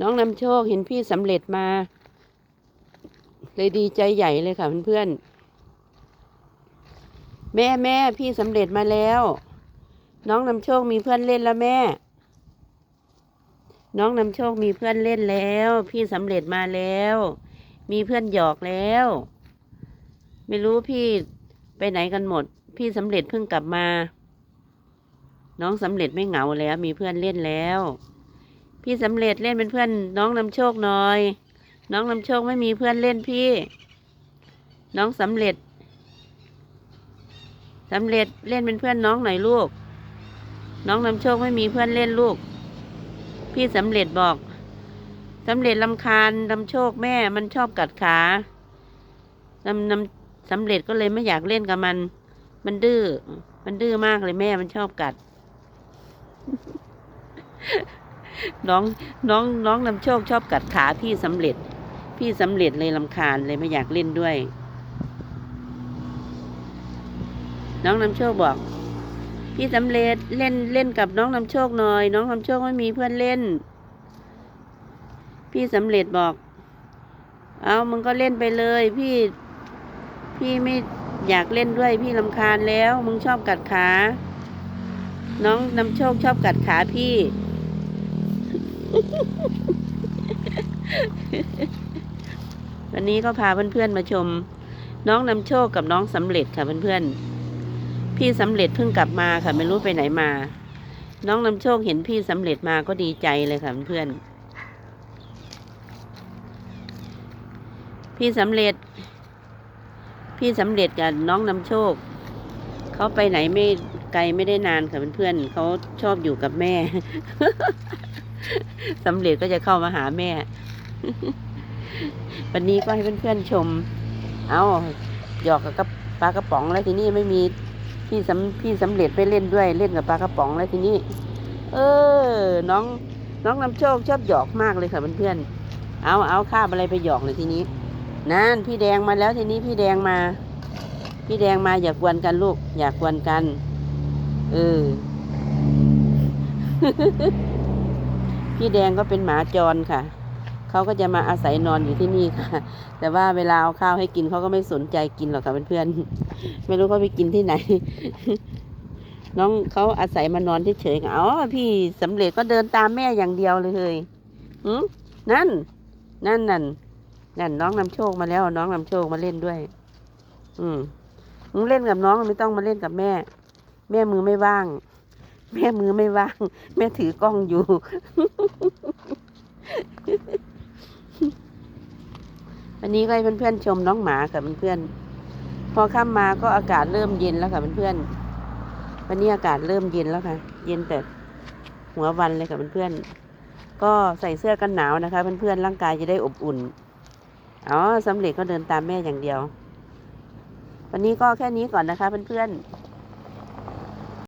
น้องนำโชคเห็นพี่สำเร็จมา เลยดีใจใหญ่เลยค่ะเพื่อนๆ แม่แม่พี่สำเร็จมาแล้ว น้องนำโชคมีเพื่อนเล่นแล้วแม่ น้องนำโชคมีเพื่อนเล่นแล้ว พี่สำเร็จมาแล้ว มีเพื่อนหยอกแล้ว ไม่รู้พี่ไปไหนกันหมด พี่สำเร็จเพิ่งกลับมา น้องสำเร็จไม่เหงาแล้ว มีเพื่อนเล่นแล้ว พี่สำเร็จเล่นเป็นเพื่อน น้องนำโชคหน่อย น้องนำโชคไม่มีเพื่อนเล่นพี่ น้องสำเร็จสำเร็จเล่นเป็นเพื่อนน้องหน่อยลูก น้องนำโชคไม่มีเพื่อนเล่นลูก พี่สำเร็จบอกสำเร็จลำคาญนำโชคแม่มันชอบกัดขานำนำสำเร็จก็เลยไม่อยากเล่นกับมัน มันดื้อ มันดื้อมากเลยแม่มันชอบกัด น้องน้องน้องนำโชคชอบกัดขาพี่สำเร็จ พี่สำเร็จเลยลำคาญเลยไม่อยากเล่นด้วย น้องนำโชคบอก พี่สำเร็จเล่นเล่นกับน้องนำโชคหน่อย น้องนำโชคไม่มีเพื่อนเล่น พี่สำเร็จบอก เอามึงก็เล่นไปเลย พี่พี่ไม่อยากเล่นด้วยพี่ลำคาญแล้ว มึงชอบกัดขา น้องนำโชคชอบกัดขาพี่ วันนี้ก็พาเพื่อนๆมาชม น้องนำโชคกับน้องสำเร็จค่ะเพื่อนๆ พี่สำเร็จเพิ่งกลับมาค่ะไม่รู้ไปไหนมา น้องนำโชคเห็นพี่สำเร็จมาก็ดีใจเลยค่ะเพื่อนๆ พี่สำเร็จ พี่สำเร็จกับน้องนำโชค เขาไปไหนไม่ไกลไม่ได้นานค่ะเพื่อนๆเขาชอบอยู่กับแม่ สำเร็จก็จะเข้ามาหาแม่ วันนี้ก็ให้เพื่อนๆชม เอาหยอกกับปลากระป๋องแล้วทีนี้ไม่มีพี่สำพี่สำเร็จไปเล่นด้วยเล่นกับปลากระป๋องแล้วทีนี้ เออ น้องน้องนำโชคชอบหยอกมากเลยค่ะเพื่อนๆเอาเอาข้ามอะไรไปหยอกเลยทีนี้นั่นพี่แดงมาแล้วทีนี้พี่แดงมา พี่แดงมาอย่ากวนกันลูก อย่ากวนกัน เออ พี่แดงก็เป็นหมาจรค่ะ เขาก็จะมาอาศัยนอนอยู่ที่นี่ค่ะ แต่ว่าเวลาเอาข้าวให้กินเขาก็ไม่สนใจกินหรอกค่ะเพื่อนๆ ไม่รู้เขาไปกินที่ไหน น้องเขาอาศัยมานอนเฉยๆอ๋อพี่สำเร็จก็เดินตามแม่อย่างเดียวเลยเลยนั่น นั่นนั่นนั่นน้องนำโชคมาแล้ว น้องนำโชคมาเล่นด้วย อืมเล่นกับน้องไม่ต้องมาเล่นกับแม่ แม่มือไม่ว่าง แม่มือไม่ว่าง แม่ถือกล้องอยู่ วันนี้ก็ให้เพื่อนๆชมน้องหมาค่ะเพื่อนๆพอค่ำมาก็อากาศเริ่มเย็นแล้วค่ะเพื่อนๆวันนี้อากาศเริ่มเย็นแล้วค่ะ เย็นแต่หัววันเลยค่ะเพื่อนๆก็ใส่เสื้อกันหนาวนะคะ เพื่อนๆร่างกายจะได้อบอุ่นอ๋อสำเร็จก็เดินตามแม่อย่างเดียว วันนี้ก็แค่นี้ก่อนนะคะเพื่อนๆ